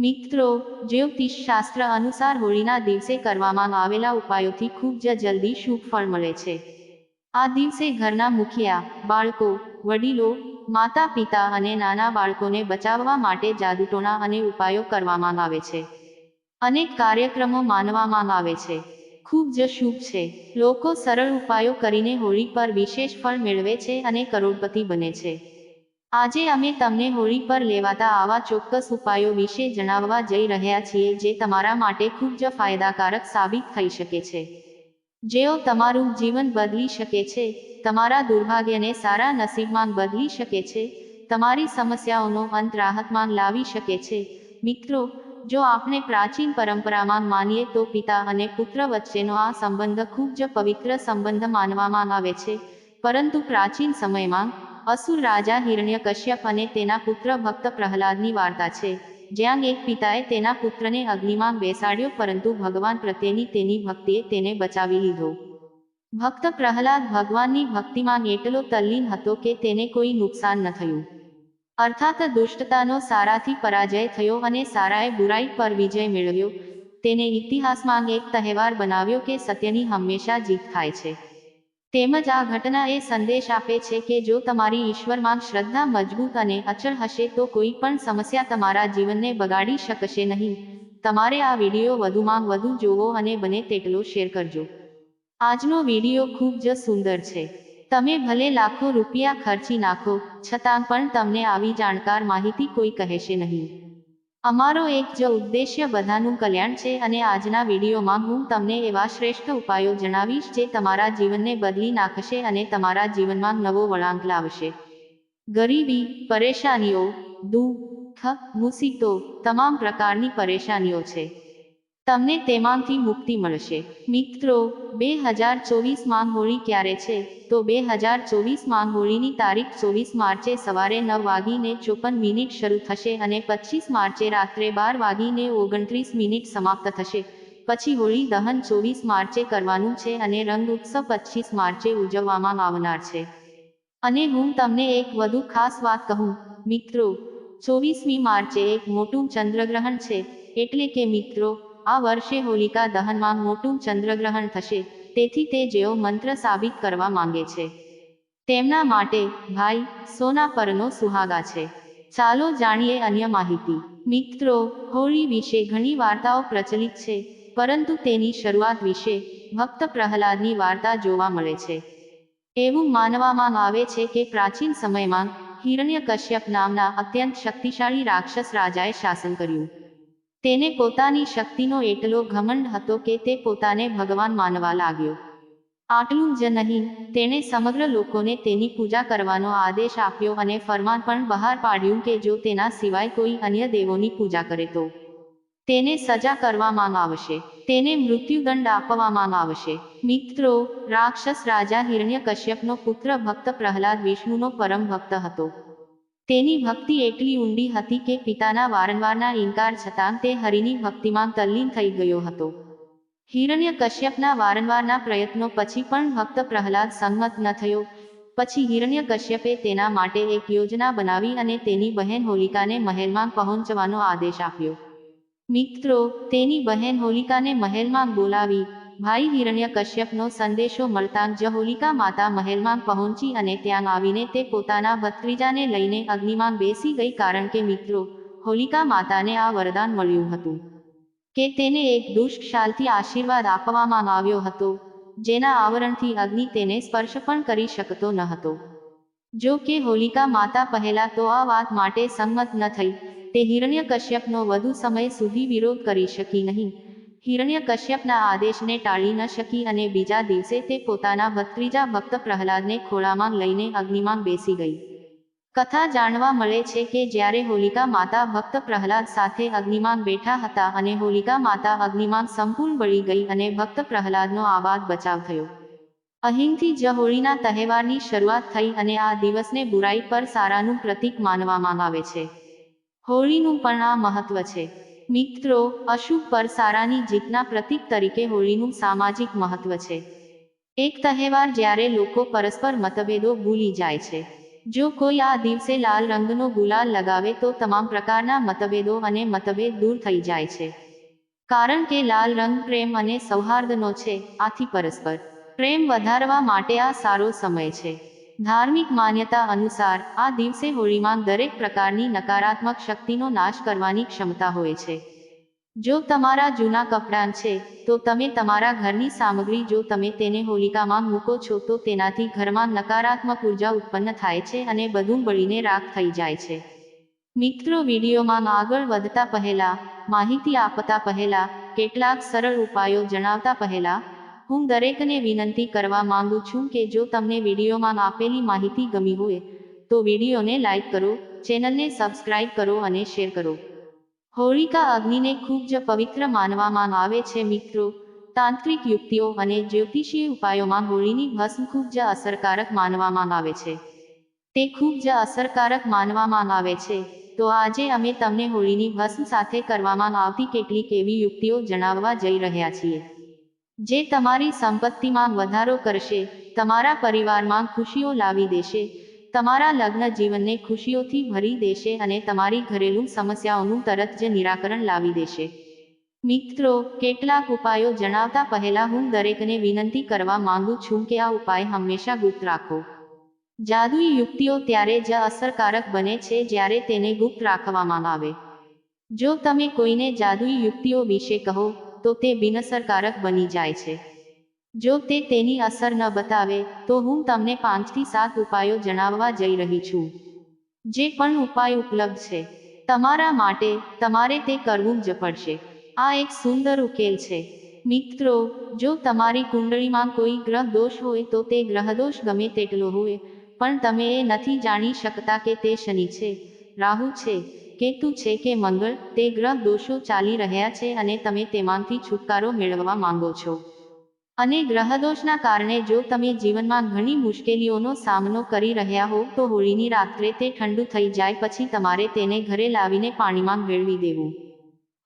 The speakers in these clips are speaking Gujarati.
મિત્રો જ્યોતિષ શાસ્ત્ર અનુસાર હોળીના દિવસે કરવામાં આવેલા ઉપાયોથી ખૂબ જ જલ્દી શુભ ફળ મળે છે. આ દિવસે ઘરના મુખિયા, બાળકો, વડીલો માતા પિતા અને નાના બાળકોને બચાવવા માટે જાદુટોણા અને ઉપાયો કરવામાં આવે છે. અનેક કાર્યક્રમો માનવામાં આવે છે. ખૂબ જ શુભ છે. લોકો સરળ ઉપાયો કરીને હોળી પર વિશેષ ફળ મેળવે છે અને કરોડપતિ બને છે. આજે અમે તમને હોળી પર લેવાતા આવા ચોક્કસ ઉપાયો વિશે જણાવવા જઈ રહ્યા છીએ જે તમારા માટે ખૂબ જ ફાયદાકારક સાબિત થઈ શકે છે. જેઓ તમારું જીવન બદલી શકે છે, તમારા દુર્ભાગ્યને સારા નસીબમાં બદલી શકે છે, તમારી સમસ્યાઓનો અંત રાહતમાં લાવી શકે છે. મિત્રો, જો આપણે પ્રાચીન પરંપરામાં માનીએ તો પિતા અને પુત્ર વચ્ચેનો આ સંબંધ ખૂબ જ પવિત્ર સંબંધ માનવામાં આવે છે. પરંતુ પ્રાચીન સમયમાં અસુર રાજા હિરણ્ય કશ્યપ અને તેના પુત્ર ભક્ત પ્રહલાદની વાર્તા છે. જ્યાં એક પિતાએ તેના પુત્રને અગ્નિમાં બેસાડ્યો પરંતુ ભગવાન પ્રત્યેની તેની ભક્તિએ તેને બચાવી લીધો. ભક્ત પ્રહલાદ ભગવાનની ભક્તિમાં એટલો તલ્લીન હતો કે તેને કોઈ નુકસાન ન થયું. અર્થાત દુષ્ટતાનો સારાથી પરાજય થયો અને સારાએ બુરાઈ પર વિજય મેળવ્યો. તેને ઇતિહાસમાં એક તહેવાર બનાવ્યો કે સત્યની હંમેશા જીત થાય છે. તેમજ આ ઘટના એ સંદેશ આપે છે કે જો તમારી ઈશ્વરમાં શ્રદ્ધા મજબૂત અને અચળ હશે તો કોઈ પણ સમસ્યા તમારા જીવનને બગાડી શકશે નહીં. તમારે આ વીડિયો વધુમાં વધુ જોવો અને બને તેટલો શેર કરજો. આજનો વીડિયો ખૂબ જ સુંદર છે. તમે ભલે લાખો રૂપિયા ખર્ચી નાખો, છતાં પણ તમને આવી જાણકાર માહિતી કોઈ કહેશે નહીં. અમારો એક જ ઉદ્દેશ્ય બધાનું કલ્યાણ છે અને આજના વિડીયોમાં હું તમને એવા શ્રેષ્ઠ ઉપાયો જણાવીશ જે તમારા જીવનને બદલી નાખશે અને તમારા જીવનમાં નવો વળાંક લાવશે. ગરીબી, પરેશાનીઓ, દુઃખ, મુસીબતો તમામ પ્રકારની પરેશાનીઓ છે. તમને તેમાંથી મુક્તિ મળશે. મિત્રો, બે હજાર ચોવીસમાં હોળી ક્યારે છે? તો બે હજાર ચોવીસમાં હોળીની તારીખ ચોવીસ માર્ચે સવારે નવ વાગીને ચોપન મિનિટ શરૂ થશે અને પચીસ માર્ચે રાત્રે બાર વાગીને ઓગણત્રીસ મિનિટ સમાપ્ત થશે. પછી હોળી દહન ચોવીસ માર્ચે કરવાનું છે અને રંગ ઉત્સવ પચીસ માર્ચે ઉજવવામાં આવનાર છે. અને હું તમને એક વધુ ખાસ વાત કહું. મિત્રો, ચોવીસમી માર્ચે એક મોટું ચંદ્રગ્રહણ છે. એટલે કે મિત્રો આ વર્ષે હોલિકા દહનમાં મોટું ચંદ્રગ્રહણ થશે, તેથી તે જેઓ મંત્ર સાબિત કરવા માંગે છે. તેમના માટે, ભાઈ, સોના પરનો સુહાગા છે. ચાલો જાણીએ અન્ય માહિતી. મિત્રો, હોળી વિશે ઘણી વાર્તાઓ પ્રચલિત છે, પરંતુ તેની શરૂઆત વિશે ભક્ત પ્રહલાદની વાર્તા જોવા મળે છે. એવું માનવામાં આવે છે કે પ્રાચીન સમયમાં હિરણ્યકશ્યપ નામના અત્યંત શક્તિશાળી રાક્ષસ રાજાએ શાસન કર્યું. તેને પોતાની શક્તિનો એટલો ઘમંડ હતો કે તે પોતાને ભગવાન માનવા લાગ્યો. આટલું જ નહીં, તેણે સમગ્ર લોકોને તેની પૂજા કરવાનો આદેશ આપ્યો અને ફરમાન પણ બહાર પાડ્યું કે જો તેના સિવાય કોઈ અન્ય દેવોની પૂજા કરે તો. તેને સજા કરવામાં આવશે, તેને મૃત્યુદંડ આપવામાં આવશે. મિત્રો, રાક્ષસ રાજા હિરણ્યકશ્યપનો પુત્ર ભક્ત પ્રહલાદ વિષ્ણુનો પરમ ભક્ત હતો. તેની ભક્તિ એટલી ઊંડી હતી કે પિતાના વારંવારના ઇનકાર છતાં તે હરિની ભક્તિમાં તલ્લીન થઈ ગયો હતો. હિરણ્ય કશ્યપના વારંવારના પ્રયત્નો પછી પણ ભક્ત પ્રહલાદ સંમત ન થયો. પછી હિરણ્ય કશ્યપે તેના માટે એક યોજના બનાવી અને તેની બહેન હોલિકાને મહેલમાં પહોંચવાનો આદેશ આપ્યો. મિત્રો, તેની બહેન હોલિકાને મહેલમાં બોલાવી ભાઈ હિરણ્ય કશ્યપનો સંદેશો મળતાં જ હોલિકા માતા મહેલમાં પહોંચી અને ત્યાં આવીને તે પોતાના ભત્રીજાને લઈને અગ્નિમાં બેસી ગઈ કારણ કે મિત્રો, હોલિકા માતાને આ વરદાન મળ્યું હતું. કે તેને એક દુષ્ટશાલથી આશીર્વાદ આપવામાં આવ્યો હતો, જેના આવરણથી અગ્નિ તેને સ્પર્શ પણ કરી શકતો ન હતો. જો કે હોલિકા માતા પહેલા તો આ વાત માટે સંમત ન થઈ, તે હિરણ્ય કશ્યપનો વધુ સમય સુધી વિરોધ કરી શકી નહીં હિરણ્ય કશ્યપના આદેશને ટાળી ન શકી અને બીજા દિવસે તે પોતાના ભત્રીજા ભક્ત પ્રહલાદને ખોળામાં લઈને અગ્નિમાં બેસી ગઈ. કથા જાણવા મળે છે કે જ્યારે હોલિકા માતા ભક્ત પ્રહલાદ સાથે અગ્નિમાં બેઠા હતા અને હોલિકા માતા અગ્નિમાં સંપૂર્ણ બળી ગઈ અને ભક્ત પ્રહલાદનો આબાદ બચાવ થયો. અહીંથી જ હોળીના તહેવારની શરૂઆત થઈ અને આ દિવસને બુરાઈ પર સારાનું પ્રતીક માનવામાં આવે છે. હોળીનું પણ આ મહત્વ છે. મિત્રો, અશુભ પર સારાની જીતના પ્રતીક તરીકે હોળીનું સામાજિક મહત્વ છે. એક તહેવાર જ્યારે લોકો પરસ્પર મતભેદો ભૂલી જાય છે. જો કોઈ આ દિવસે લાલ રંગનો ગુલાલ લગાવે તો તમામ પ્રકારના મતભેદો અને મતભેદ દૂર થઈ જાય છે. કારણ કે લાલ રંગ પ્રેમ અને સૌહાર્દનો છે, આથી પરસ્પર પ્રેમ વધારવા માટે આ સારો સમય છે. ધાર્મિક માન્યતા અનુસાર, આ દિવસે હોળીમાં દરેક પ્રકારની નકારાત્મક શક્તિનો નાશ કરવાની ક્ષમતા હોય છે. જો તમારા જૂના કપડાં છે, તો તમે તમારા ઘરની સામગ્રી જો તમે તેને હોલિકામાં મૂકો છો, તો તેનાથી ઘરમાં નકારાત્મક ઊર્જા ઉત્પન્ન થાય છે અને બધું બળીને રાખ થઈ જાય છે. મિત્રો, વિડીયોમાં આગળ વધતા પહેલા, માહિતી આપતા પહેલા, કેટલાક સરળ ઉપાયો જણાવતા પહેલા હું દરેકને વિનંતી કરવા માંગુ છું કે જો તમને વિડીયોમાં આપેલી માહિતી ગમી હોય, તો વિડીયોને લાઈક કરો, ચેનલને સબસ્ક્રાઇબ કરો અને શેર કરો. હોળિકા અગ્નિને ખૂબ જ પવિત્ર માનવામાં આવે છે મિત્રો. તાંત્રિક યુક્તિઓ અને જ્યોતિષીય ઉપાયોમાં હોળીની ભસ્મ ખૂબ જ અસરકારક માનવામાં આવે છે. તે ખૂબ જ અસરકારક માનવામાં આવે છે. તો આજે અમે તમને હોળીની ભસ્મ સાથે કરવામાં આવતી કેટલીક એવી યુક્તિઓ જણાવવા જઈ રહ્યા છીએ. જે તમારી સંપત્તિમાં વધારો કરશે, તમારા પરિવારમાં ખુશીઓ લાવી દેશે, તમારા લગ્ન જીવનને ખુશીઓથી ભરી દેશે અને તમારી ઘરેલું સમસ્યાઓનું તરત જ નિરાકરણ લાવી દેશે. મિત્રો, કેટલાક ઉપાયો જણાવતા પહેલા હું દરેકને વિનંતી કરવા માંગુ છું કે આ ઉપાય હંમેશા ગુપ્ત રાખો. જાદુઈ યુક્તિઓ ત્યારે જ અસરકારક બને છે જ્યારે તેને ગુપ્ત રાખવામાં આવે. જો તમે કોઈને જાદુઈ યુક્તિઓ વિશે કહો તો તે બિનઅસરકારક બની જાય છે. જો તે તેની અસર ન બતાવે, તો હું તમને પાંચથી સાત ઉપાયો જણાવવા જઈ રહી છું. જે પણ ઉપાય ઉપલબ્ધ છે. તમારા માટે તમારે તે કરવું જ પડશે. આ એક સુંદર ઉકેલ છે. મિત્રો, જો તમારી કુંડળીમાં કોઈ ગ્રહ દોષ હોય તો તે ગ્રહદોષ ગમે તેટલો હોય, પણ તમે એ નથી જાણી શકતા કે તે શનિ છે, રાહુ છે કેતુ છે કે મંગળ, તે ગ્રહ દોષો ચાલી રહ્યા છે અને તમે તેમાંથી છુટકારો મેળવવા માંગો છો. અને ગ્રહદોષના કારણે જો તમે જીવનમાં ઘણી મુશ્કેલીઓનો સામનો કરી રહ્યા હો, તો હોળીની રાત્રે તે ઠંડુ થઈ જાય પછી તમારે તેને ઘરે લાવીને પાણીમાં ભેળવી દેવું.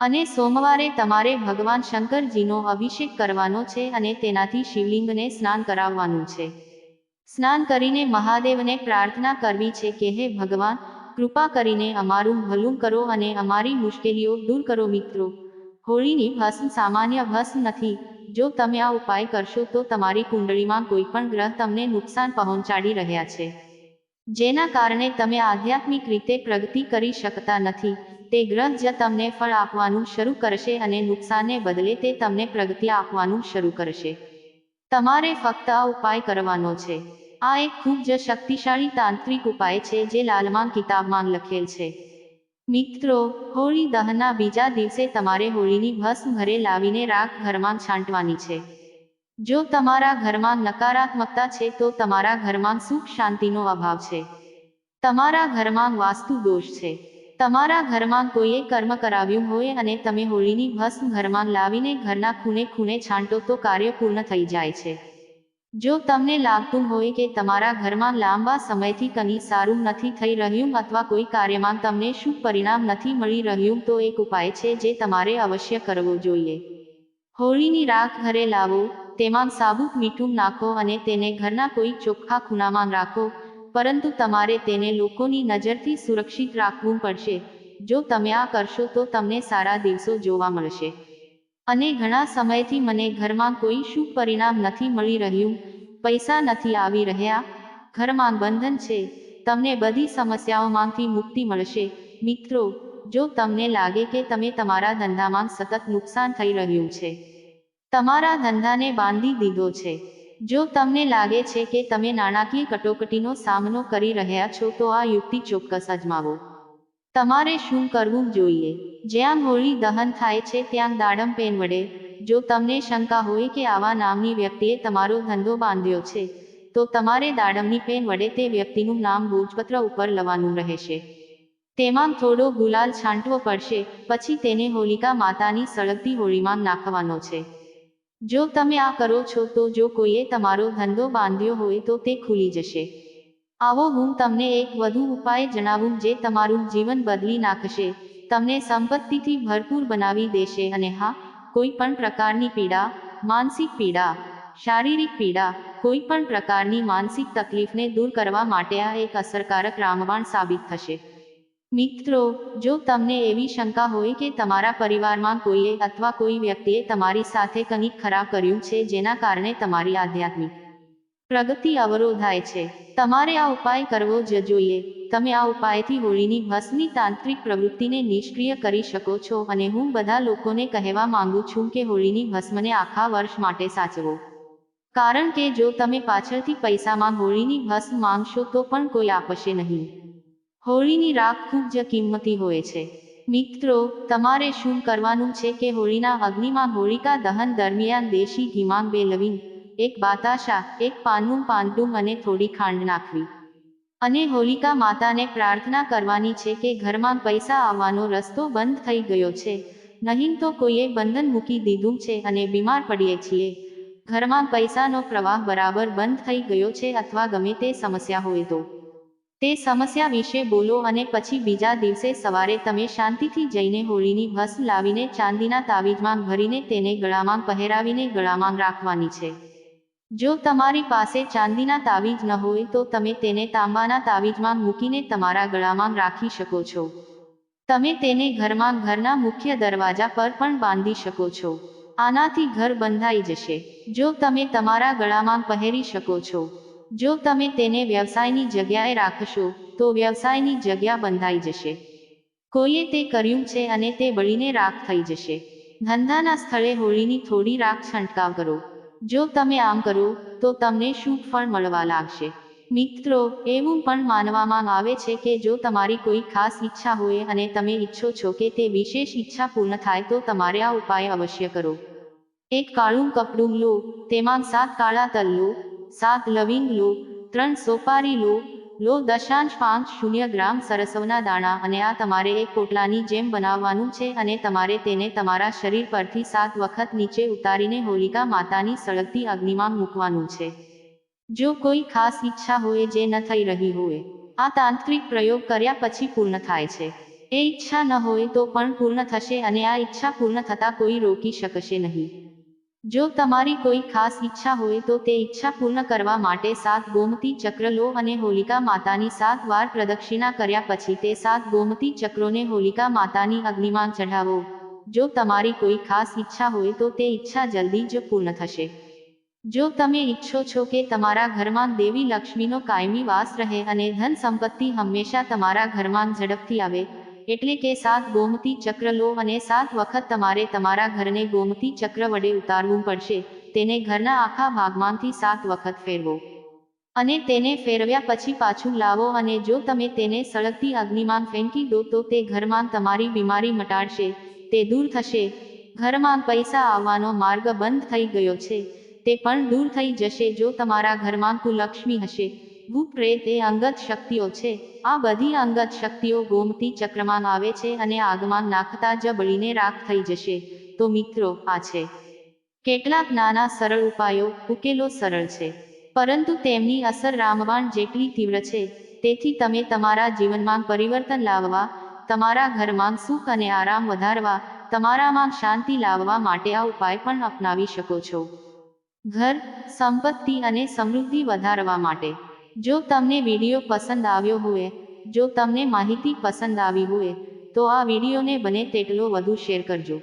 અને સોમવારે તમારે ભગવાન શંકરજીનો અભિષેક કરવાનો છે અને તેનાથી શિવલિંગને સ્નાન કરાવવાનું છે. સ્નાન કરીને મહાદેવને પ્રાર્થના કરવી છે કે હે ભગવાન કૃપા કરીને અમારું ભલું કરો અને અમારી મુશ્કેલીઓ દૂર કરો મિત્રો. હોળીની ભસ્મ સામાન્ય ભસ્મ નથી. જો તમે આ ઉપાય કરશો તો તમારી કુંડળીમાં કોઈ પણ ગ્રહ તમને નુકસાન પહોંચાડી રહ્યા છે. જેના કારણે તમે આધ્યાત્મિક રીતે પ્રગતિ કરી શકતા નથી. તે ગ્રહ જ તમને ફળ આપવાનું શરૂ કરશે અને નુકસાનને બદલે તે તમને પ્રગતિ આપવાનું શરૂ કરશે. તમારે ફક્ત આ ઉપાય કરવાનો છે. આ એક ખૂબ જ શક્તિશાળી તાંત્રિક ઉપાય છે જે લાલમાં કિતાબમાં લખેલ છે. મિત્રો, હોળી દહનના બીજા દિવસે તમારે હોળીની ભસ્મ ઘરે લાવીને રાખ ઘરમાં છાંટવાની છે. જો તમારા ઘરમાં નકારાત્મકતા છે તો તમારા ઘરમાં સુખ શાંતિનો અભાવ છે. તમારા ઘરમાં વાસ્તુ દોષ છે. તમારા ઘરમાં કોઈએ કર્મ કરાવ્યું હોય અને તમે હોળીની ભસ્મ ઘરમાં લાવીને ઘરના ખૂણે ખૂણે છાંટો તો કાર્ય પૂર્ણ થઈ જાય છે. જો તમને લાગતું હોય કે તમારા ઘરમાં લાંબા સમયથી કંઈ સારું નથી થઈ રહ્યું અથવા કોઈ કાર્યમાં તમને શુભ પરિણામ નથી મળી રહ્યું, તો એક ઉપાય છે જે તમારે અવશ્ય કરવો જોઈએ. હોળીની રાખ ઘરે લાવો, તેમાં સાબુત મીઠું નાખો અને તેને ઘરના કોઈ ચોખ્ખા ખૂણામાં રાખો, પરંતુ તમારે તેને લોકોની નજરથી સુરક્ષિત રાખવું પડશે. જો તમે આ કરશો તો તમને સારા દિવસો જોવા મળશે. અને ઘણા સમયથી મને ઘરમાં કોઈ શુભ પરિણામ નથી મળી રહ્યું, પૈસા નથી આવી રહ્યા, ઘરમાં બંધન છે, તમને બધી સમસ્યાઓમાંથી મુક્તિ મળશે. મિત્રો, જો તમને લાગે કે તમે તમારા ધંધામાં સતત નુકસાન થઈ રહ્યું છે, તમારા ધંધાને બાંધી દીધો છે, જો તમને લાગે છે કે તમે નાણાકીય કટોકટીનો સામનો કરી રહ્યા છો, તો આ યુક્તિ ચોક્કસ અજમાવો. તમારે શું કરવું જોઈએ? જ્યાં હોળી દહન થાય છે, ત્યાં દાડમ પેન વડે જો તમને શંકા હોય કે આવા નામની વ્યક્તિએ તમારો ધંધો બાંધ્યો છે, તો તમારે દાડમની પેન વડે તે વ્યક્તિનું નામ ભોજપત્ર ઉપર લવાનું રહેશે. તેમાં થોડો ગુલાલ છાંટવો પડશે, પછી તેને હોલિકા માતાની સળગતી હોળીમાં નાખવાનો છે. જો તમે આ કરો છો, તો જો કોઈએ તમારો ધંધો બાંધ્યો હોય, તો તે ખુલી જશે. આવો હું તમને એક વધુ ઉપાય જણાવું જે તમારું જીવન બદલી નાખશે. તમને સંપત્તિથી ભરપૂર બનાવી દેશે અને હા કોઈ પણ પ્રકારની પીડા, માનસિક પીડા, શારીરિક પીડા કોઈ પણ પ્રકારની માનસિક તકલીફને દૂર કરવા માટે આ એક અસરકારક રામબાણ સાબિત થશે. મિત્રો, જો તમને એવી શંકા હોય કે તમારા પરિવારમાં કોઈએ અથવા કોઈ વ્યક્તિએ તમારી સાથે કંઈક ખરાબ કર્યું છે જેના કારણે તમારી આધ્યાત્મિક પ્રગતિ અવરોધાય છે. તમારે આ ઉપાય કરવો જ જોઈએ. તમે આ ઉપાયથી હોળીની ભસ્મની તાંત્રિક પ્રવૃત્તિને નિષ્ક્રિય કરી શકો છો અને હું બધા લોકોને કહેવા માંગુ છું કે હોળીની ભસ્મને આખા વર્ષ માટે સાચવો. કારણ કે જો તમે પાછળથી પૈસામાં હોળીની ભસ્મ માંગશો તો પણ કોઈ આપશે નહીં. હોળીની રાખ ખૂબ જ કિંમતી હોય છે. મિત્રો, તમારે શું કરવાનું છે કે હોળીના અગ્નિમાં હોળિકા દહન દરમિયાન દેશી ઘીમાં બે લવિંગ એક બાતાશા, એક પાનનું પાંદડું અને થોડી ખાંડ નાખવી. અને હોલિકા માતાને પ્રાર્થના કરવાની છે કે ઘરમાં પૈસા આવવાનો રસ્તો બંધ થઈ ગયો છે. નહીં તો કોઈએ બંધન મૂકી દીધું છે અને બીમાર પડીએ છીએ. ઘરમાં પૈસાનો પ્રવાહ બરાબર બંધ થઈ ગયો છે અથવા ગમે તે સમસ્યા હોય તો. તે સમસ્યા વિશે બોલો અને પછી બીજા દિવસે સવારે તમે શાંતિથી જઈને હોળીની ભસ્મ લાવીને ચાંદીના તાવીજમાં ભરીને તેને ગળામાં પહેરાવીને ગળામાં રાખવાની છે. જો તમારી પાસે ચાંદીના તાવીજ ન હોય તો તમે તેને તાંબાના તાવીજમાં મૂકીને તમારા ગળામાં રાખી શકો છો. તમે તેને ઘરમાં ઘરના મુખ્ય દરવાજા પર પણ બાંધી શકો છો. આનાથી ઘર બંધાઈ જશે. જો તમે તમારા ગળામાં પહેરી શકો છો. જો તમે તેને વ્યવસાયની જગ્યાએ રાખશો, તો વ્યવસાયની જગ્યા બંધાઈ જશે. કોઈએ તે કર્યું છે અને તે બળીને રાખ થઈ જશે. ધંધાના સ્થળે હોળીની થોડી રાખ છંટકાવ કરો. જો તમે આમ કરો, તો તમને શું ફળ મળવા લાગશે? મિત્રો, એવું પણ માનવામાં આવે છે કે જો તમારી કોઈ ખાસ ઈચ્છા હોય અને તમે ઈચ્છો છો કે તે વિશેષ ઈચ્છા પૂર્ણ થાય, તો તમારે આ ઉપાય અવશ્ય કરો. એક કાળું કપડું લો, તેમાં સાત કાળા તલ લો, સાત લવિંગ લો, ત્રણ સોપારી લો લો દશાંશ પાંચ શૂન્ય ગ્રામ સરસવના દાણા અને આ તમારે એક પોટલાની જેમ બનાવવાનું છે અને તમારે તેને તમારા શરીર પરથી સાત વખત નીચે ઉતારીને હોલિકા માતાની સળગતી અગ્નિમાં મૂકવાનું છે. જો કોઈ ખાસ ઈચ્છા હોય જે ન થઈ રહી હોય, આ તાંત્રિક પ્રયોગ કર્યા પછી પૂર્ણ થાય છે. એ ઈચ્છા ન હોય તો પણ પૂર્ણ થશે અને આ ઈચ્છા પૂર્ણ થતાં કોઈ રોકી શકશે નહીં. જો તમારી કોઈ ખાસ ઈચ્છા હોય તો તે ઈચ્છા પૂર્ણ કરવા માટે સાત ગોમતી ચક્ર લો અને હોલિકા માતાની સાત વાર પ્રદક્ષિણા કર્યા પછી તે સાત ગોમતી ચક્રોને હોલિકા માતાની અગ્નિમાં ચઢાવો. જો તમારી કોઈ ખાસ ઈચ્છા હોય તો તે ઈચ્છા જલ્દી જ પૂર્ણ થશે. જો તમે ઈચ્છો છો કે તમારા ઘરમાં દેવી લક્ષ્મીનો કાયમી વાસ રહે અને ધન સંપત્તિ હંમેશા તમારા ઘરમાં ઝડપથી આવે એટલે કે સાત ગોમતી ચક્ર લો અને સાત વખત તમારે તમારા ઘરને ગોમતી ચક્ર વડે ઉતારવું પડશે. તેને ઘરના આખા ભાગમાંથી સાત વખત ફેરવો. અને તેને ફેરવ્યા પછી પાછું લાવો અને જો તમે તેને સળગતી અગ્નિમાં ફેંકી દો તો તે ઘરમાં તમારી બીમારી મટાડશે. તે દૂર થશે. ઘરમાં પૈસા આવવાનો માર્ગ બંધ થઈ ગયો છે. તે પણ દૂર થઈ જશે જો તમારા ઘરમાં કુલક્ષ્મી હશે. એ અંગત શક્તિઓ છે. આ બધી અંગત શક્તિઓ ગોમતી ચક્રમાં આવે છે અને આગમાં નાખતા જ બળીને રાખ થઈ જશે. તો મિત્રો, આ છે. કેટલાક નાના સરળ ઉપાયો. ઉકેલો સરળ છે. પરંતુ તેમની અસર રામબાણ જેટલી તીવ્ર છે. તેથી તમે તમારા જીવનમાં પરિવર્તન લાવવા, તમારા ઘરમાં સુખ અને આરામ વધારવા, તમારામાં શાંતિ લાવવા માટે આ ઉપાય પણ અપનાવી શકો છો. ઘર, સંપત્તિ અને સમૃદ્ધિ વધારવા માટે. જો તમને વીડિયો પસંદ આવ્યો હોય, જો તમને માહિતી પસંદ આવી હોય, તો આ વિડીયોને બને તેટલો વધુ શેર કરજો.